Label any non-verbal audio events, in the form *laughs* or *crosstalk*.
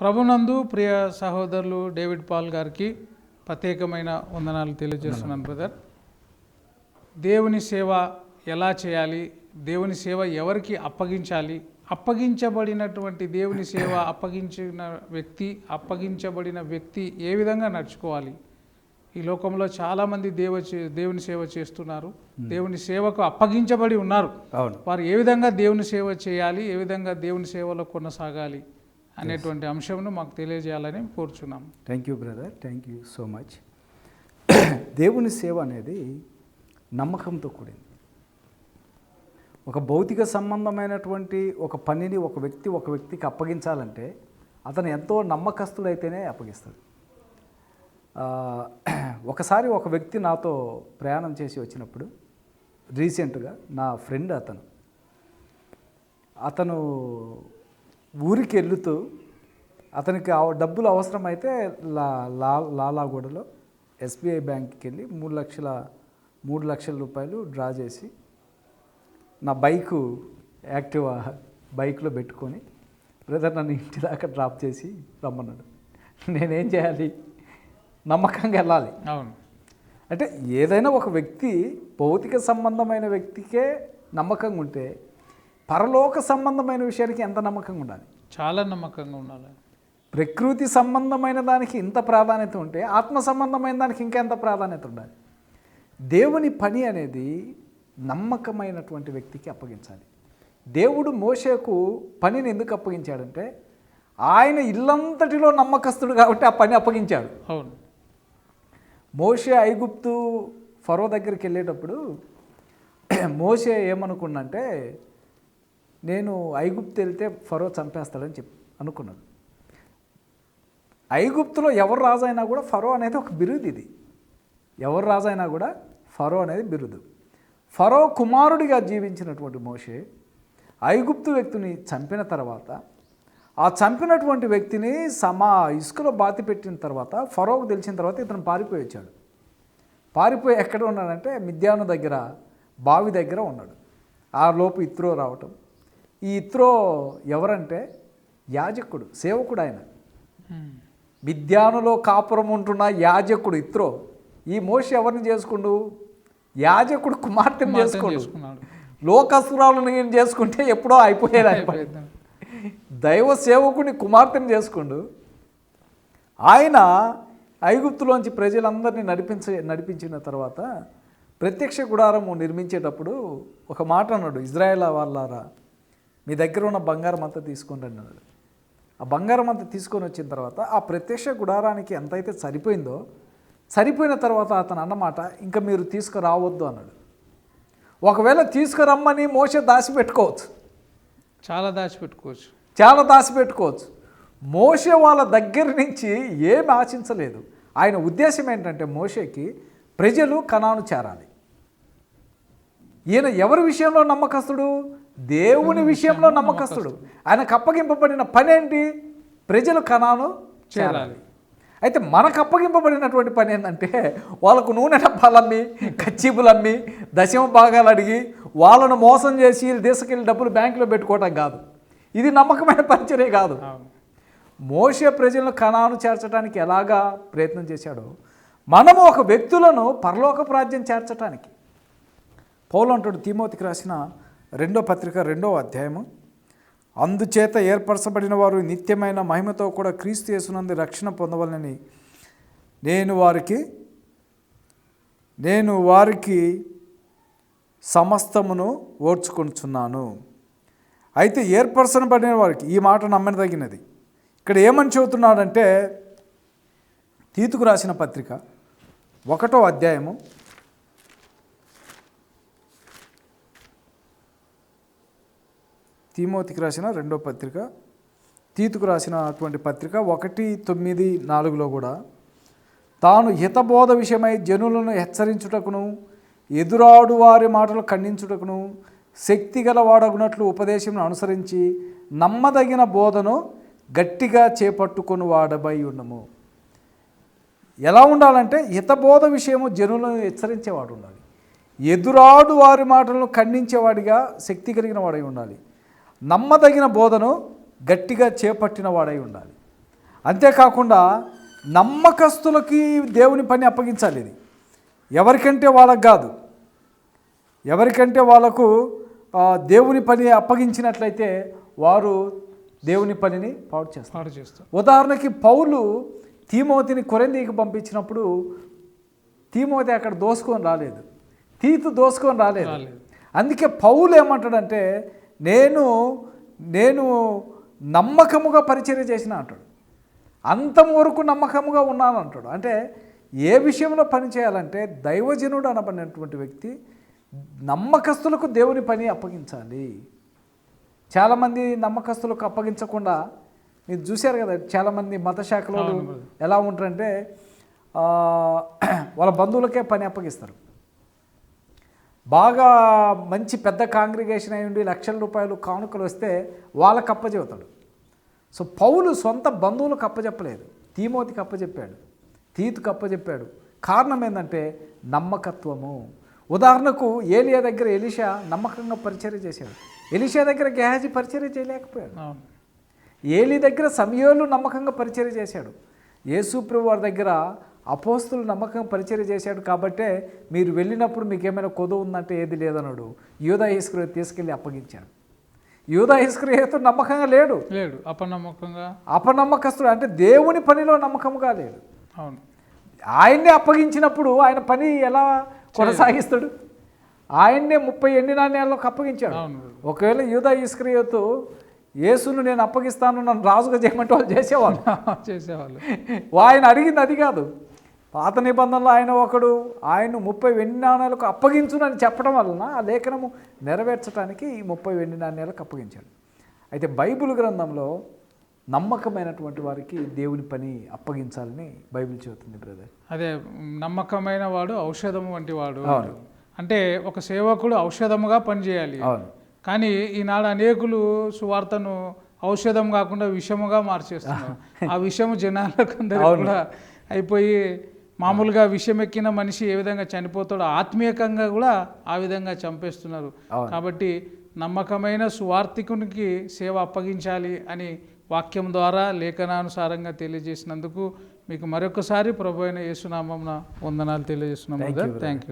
ప్రభునందు ప్రియ సహోదరులు David Paul గారికి ప్రత్యేకమైన వందనాలు తెలియజేస్తున్నాను బ్రదర్. దేవుని సేవ ఎలా చేయాలి? దేవుని సేవ ఎవరికి అప్పగించాలి? అప్పగించబడినటువంటి దేవుని సేవ అప్పగించిన వ్యక్తి అప్పగించబడిన వ్యక్తి ఏ విధంగా నడుచుకోవాలి? ఈ లోకంలో చాలామంది దేవ చే- దేవుని సేవ చేస్తున్నారు. దేవుని సేవకు అప్పగించబడి ఉన్నారు. వారు ఏ విధంగా దేవుని సేవ చేయాలి? ఏ విధంగా దేవుని సేవలో కొనసాగాలి? అనేటువంటి అంశంను మాకు తెలియజేయాలని కోరుచున్నాం. Thank you brother thank you so much దేవుని సేవ అనేది నమ్మకంతో కూడింది. ఒక భౌతిక సంబంధమైనటువంటి ఒక పనిని ఒక వ్యక్తి ఒక వ్యక్తికి అప్పగించాలంటే అతను ఎంతో నమ్మకస్తుడైతేనే అప్పగిస్తాడు. ఒకసారి ఒక వ్యక్తి నాతో ప్రయాణం చేసి వచ్చినప్పుడు రీసెంట్గా నా ఫ్రెండ్ అతను అతను ఊరికి వెళ్తూ అతనికి డబ్బులు అవసరమైతే లా లా లాలాగూడలో ఎస్బీఐ బ్యాంక్కి వెళ్ళి మూడు లక్షల మూడు లక్షల రూపాయలు డ్రా చేసి నా బైకు యాక్టివా బైక్లో పెట్టుకొని బ్రదర్ నన్ను ఇంటి దాకా డ్రాప్ చేసి రమ్మన్నాడు. నేనేం చేయాలి? నమ్మకంగా వెళ్ళాలి. అవును. అంటే ఏదైనా ఒక వ్యక్తి భౌతిక సంబంధమైన వ్యక్తికే నమ్మకంగా ఉంటే పరలోక సంబంధమైన విషయానికి ఎంత నమ్మకంగా ఉండాలి? చాలా నమ్మకంగా ఉండాలి. ప్రకృతి సంబంధమైన దానికి ఇంత ప్రాధాన్యత ఉంటే ఆత్మ సంబంధమైన దానికి ఇంకా ఎంత ప్రాధాన్యత ఉండాలి? దేవుని పని అనేది నమ్మకమైనటువంటి వ్యక్తికి అప్పగించాలి. దేవుడు మోషేకు పనిని ఎందుకు అప్పగించాడంటే ఆయన ఇల్లంతటిలో నమ్మకస్తుడు కాబట్టి ఆ పని అప్పగించాడు. అవును. మోషే ఐగుప్తు ఫరో దగ్గరికి వెళ్ళేటప్పుడు *clears throat* మోషే ఏమనుకున్నంటే నేను ఐగుప్తు వెళ్తే ఫరో చంపేస్తాడని చెప్పి అనుకున్నాడు. ఐగుప్తులో ఎవరు రాజు అయినా కూడా ఫరో అనేది ఒక బిరుదు ఇది. ఎవరు రాజు అయినా కూడా ఫరో అనేది బిరుదు. ఫరో కుమారుడిగా జీవించినటువంటి మోషే ఐగుప్తు వ్యక్తిని చంపిన తర్వాత ఆ చంపినటువంటి వ్యక్తిని సమా ఇసుకలో బాతి పెట్టిన తర్వాత ఫరోకు తెలిసిన తర్వాత ఇతను పారిపోయి వచ్చాడు. పారిపోయి ఎక్కడ ఉన్నాడంటే మిద్యాను దగ్గర బావి దగ్గర ఉన్నాడు. ఆ లోపు ఇత్రో రావటం ఈ ఇత్రో ఎవరంటే యాజకుడు సేవకుడు ఆయన ఉమ్. మిద్యానులో కాపురం ఉంటున్న యాజకుడు ఇత్రో ఈ మోషి ఎవరిని చేసుకుండు యాజకుడు కుమార్తెను చేసుకుండు. లోకసురాలను ఈయన చేసుకుంటే ఎప్పుడో అయిపోయేది ఆయన. దైవ సేవకుని కుమార్తెను చేసుకుండు ఆయన ఐగుప్తులోంచి ప్రజలందరినీ నడిపించ నడిపించిన తర్వాత ప్రత్యక్ష గుడారము నిర్మించేటప్పుడు ఒక మాట అన్నాడు ఇజ్రాయేల్ వాళ్ళారా మీ దగ్గర ఉన్న బంగారం అంతా తీసుకోండి అన్నాడు. ఆ బంగారం అంతా తీసుకొని వచ్చిన తర్వాత ఆ ప్రత్యక్ష గుడారానికి ఎంతైతే సరిపోయిందో సరిపోయిన తర్వాత అతను అన్నమాట ఇంకా మీరు తీసుకురావద్దు అన్నాడు. ఒకవేళ తీసుకురమ్మని మోస దాచిపెట్టుకోవచ్చు. చాలా దాచిపెట్టుకోవచ్చు. చాలా దాచిపెట్టుకోవచ్చు. మోషే వాళ్ళ దగ్గర నుంచి ఏమి ఆశించలేదు. ఆయన ఉద్దేశం ఏంటంటే మోషేకి ప్రజలు కణాను చేరాలి. ఈయన ఎవరి విషయంలో నమ్మకస్తుడు? దేవుని విషయంలో నమ్మకస్తుడు. ఆయనకు అప్పగింపబడిన పని ఏంటి ప్రజలు కణాను చేరాలి. అయితే మనకు అప్పగింపబడినటువంటి పని ఏంటంటే వాళ్ళకు నూనె డబ్బాలమ్మి కచ్చిపులమ్మి దశమ భాగాలు అడిగి వాళ్ళను మోసం చేసి తీసుకెళ్ళి డబ్బులు బ్యాంకులో పెట్టుకోవటం కాదు. ఇది నమ్మకమైన పరిచర్య కాదు. మోసే ప్రజలను కణాను చేర్చడానికి ఎలాగా ప్రయత్నం చేశాడో మనము ఒక వ్యక్తులను పరలోక ప్రాజ్యం చేర్చడానికి పౌలు అంటాడు తిమోతికి రాసిన రెండో పత్రిక రెండో అధ్యాయము. అందుచేత ఏర్పరచబడిన వారు నిత్యమైన మహిమతో కూడా క్రీస్తు యేసునందు రక్షణ పొందవాలని నేను వారికి నేను వారికి సమస్తమును ఓర్చుకుంటున్నాను అయితే ఏర్పరచబడిన వారికి ఈ మాట నమ్మదగినది. ఇక్కడ ఏమని చెబుతున్నాడంటే తీతుకు రాసిన పత్రిక ఒకటో అధ్యాయము తీమోతికి రాసిన రెండో పత్రిక తీతుకు రాసినటువంటి పత్రిక ఒకటి తొమ్మిది నాలుగులో కూడా తాను హితబోధ విషయమై జనులను హెచ్చరించుటకును ఎదురాడు వారి మాటలు ఖండించుటకును శక్తి గల వాడగునట్లు ఉపదేశం అనుసరించి నమ్మదగిన బోధను గట్టిగా చేపట్టుకొని వాడబై ఉండము. ఎలా ఉండాలంటే హితబోధ విషయము జనులను హెచ్చరించేవాడు ఉండాలి. ఎదురాడు వారి మాటలను ఖండించేవాడిగా శక్తి కలిగిన వాడై ఉండాలి. నమ్మదగిన బోధను గట్టిగా చేపట్టిన వాడై ఉండాలి. అంతేకాకుండా నమ్మకస్తులకి దేవుని పని అప్పగించాలి ఇది. ఎవరికంటే వాళ్ళకి కాదు. ఎవరికంటే వాళ్ళకు దేవుని పని అప్పగించినట్లయితే వారు దేవుని పనిని పాడు చేస్తారు. ఉదాహరణకి పౌలు తీమోతిని కొరిందీకి పంపించినప్పుడు తీమోతి అక్కడ దోసుకొని రాలేదు. తీతు దోసుకొని రాలేదు. రాలేదు. అందుకే పౌలు ఏమంటాడంటే నేను నేను నమ్మకముగా పరిచర్య చేసిన అంటాడు. అంతం వరకు నమ్మకముగా ఉన్నాను అంటాడు. అంటే ఏ విషయంలో పని చేయాలంటే దైవజనుడు అనబడినటువంటి వ్యక్తి నమ్మకస్తులకు దేవుని పని అప్పగించాలి. చాలామంది నమ్మకస్తులకు అప్పగించకుండా మీరు చూశారు కదా చాలామంది మత శాఖలో. ఎలా ఉంటారంటే వాళ్ళ బంధువులకే పని అప్పగిస్తారు. బాగా మంచి పెద్ద కాంగ్రిగేషన్ అయి ఉండి లక్షల రూపాయలు కానుకలు వస్తే వాళ్ళకి అప్పచెబుతాడు సో పౌలు సొంత బంధువులకు అప్పచెప్పలేదు తీమోతికి అప్పచెప్పాడు తీతుకు అప్పచెప్పాడు కారణం ఏంటంటే నమ్మకత్వము. ఉదాహరణకు ఏలియా దగ్గర ఎలిషా నమ్మకంగా పరిచర్య చేశాడు. ఎలిషా దగ్గర గెహాజీ పరిచర్య చేయలేకపోయాడు. ఏలి దగ్గర సమయోలు నమ్మకంగా పరిచర్య చేశాడు. యేసుప్రభు వారి దగ్గర అపోస్తులు నమ్మకంగా పరిచర్య చేశాడు కాబట్టే మీరు వెళ్ళినప్పుడు మీకు ఏమైనా కొదువు ఉందంటే ఏది లేదన్నాడు యూదా ఇస్క్రియ తీసుకెళ్ళి అప్పగించాడు. యూదా ఇస్క్రియతో నమ్మకంగా లేడు. లేడు. అపనమ్మకంగా? అపనమ్మకస్తుడు అంటే దేవుని పనిలో నమ్మకంగా లేడు. అవును. ఆయన్నే అప్పగించినప్పుడు ఆయన పని ఎలా కొనసాగిస్తాడు? ఆయన్నే ముప్పై ఎన్ని నాణ్యాలకు అప్పగించాడు. అవును. ఒకవేళ యూదా ఇస్క్రియతో యేసును నేను అప్పగిస్తాను నన్ను రాజుగా చేయమంటే వాళ్ళు చేసేవాళ్ళు. *laughs* చేసేవాళ్ళు. ఆయన అడిగింది అది కాదు. పాత నిబంధనలో ఆయన ఒకడు ఆయన ముప్పై వెండి నాణ్యాలకు అప్పగించునని చెప్పడం వలన ఆ లేఖనము నెరవేర్చడానికి ఈ ముప్పై వెండి నాణ్యాలకు అప్పగించాడు. అయితే బైబిల్ గ్రంథంలో నమ్మకమైనటువంటి వారికి దేవుని పని అప్పగించాలని బైబిల్ చెబుతుంది బ్రదర్. అదే నమ్మకమైన వాడు ఔషధం వంటి వాడు. అంటే ఒక సేవకుడు ఔషధముగా పనిచేయాలి. కానీ ఈనాడు అనేకులు సువార్తను ఔషధం కాకుండా విషముగా మార్చేస్తున్నారు. *laughs* ఆ విషము జనాలకు అవును. కూడా అయిపోయి మామూలుగా విషం ఎక్కిన మనిషి ఏ విధంగా చనిపోతాడో ఆత్మీయకంగా కూడా ఆ విధంగా చంపేస్తున్నారు. కాబట్టి నమ్మకమైన సువార్థికునికి సేవ అప్పగించాలి అని వాక్యం ద్వారా లేఖనానుసారంగా తెలియజేసినందుకు మీకు మరొకసారి ప్రభు అయిన యేసునామం వందనాలు తెలియజేస్తున్నాం Thank you, brother. Thank you